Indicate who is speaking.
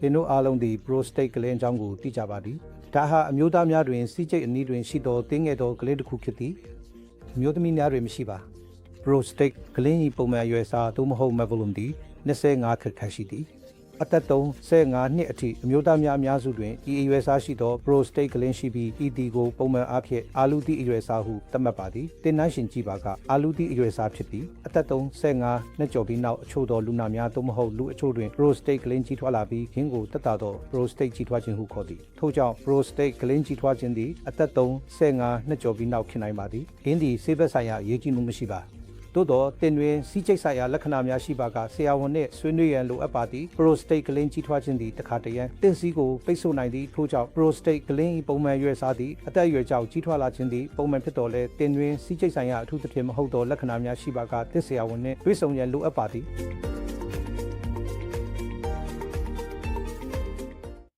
Speaker 1: သင်တို့အားလုံးသည် prostate ကလေးအကြောင်းကိုသိကြပါသည်ဒါဟာအမျိုးသားများတွင်စီးကျိတ်အနည်းတွင်ရှိသောတင်းငယ်သောကလေးတစ်ခုဖြစ်သည်အမျိုးသမီးများတွင်မရှိပါ prostate ကလေးကြီးပုံမှန်အရွယ်အစားသို့မဟုတ် mavulum သည်25ခက်ခက်ရှိသည် အသက်35နှစ်အထိအမျိုးသားများအများစုတွင်ဤအရွယ်အစားရှိသော prostate ကလေးရှိပြီးဤသည်ကိုပုံမှန်အားဖြင့်အာလူတိအရွယ်အစားဟုသတ်မှတ်ပါသည်တင်နှန်းရှင်ကြည့်ပါကအာလူတိအရွယ်အစားဖြစ်ပြီးအသက်35နှစ်ကျော်ပြီးနောက်အချို့သောလူနာများသို့မဟုတ်လူအချို့တွင် prostate ကလေးကြီးထွားလာပြီးခင်းကိုတက်တာသော prostate ကြီးထွားခြင်းဟုခေါ်သည်ထို့ကြောင့် prostate ကလေးကြီးထွားခြင်းသည်အသက်35နှစ်ကျော်ပြီးနောက်ဖြစ်နိုင်ပါသည်ခင်းသည်ဆေးဘက်ဆိုင်ရာအရေးကြီးမှုမရှိပါ သို့တော့တင်တွင်စီးကျိတ်ဆိုင်ရာလက္ခဏာများရှိပါကဆရာဝန်နှင့်ဆွေးနွေးရန်လိုအပ်ပါသည် prostate ကလင်းကြီးထွားခြင်းသည်တခါတရံတင်စီကိုပိတ်ဆို့နိုင်သည်ထို့ကြောင့် prostate ကလင်း၏ပုံမှန်ရွယ်စားသည်အသက်အရွယ်ကြောင့်ကြီးထွားလာခြင်းသည်ပုံမှန်ဖြစ်တော်လဲတင်တွင်စီးကျိတ်ဆိုင်ရာအထူးသဖြင့်မဟုတ်သောလက္ခဏာများရှိပါကတစ်ဆရာဝန်နှင့်တွေ့ဆုံရန်လိုအပ်ပါသည်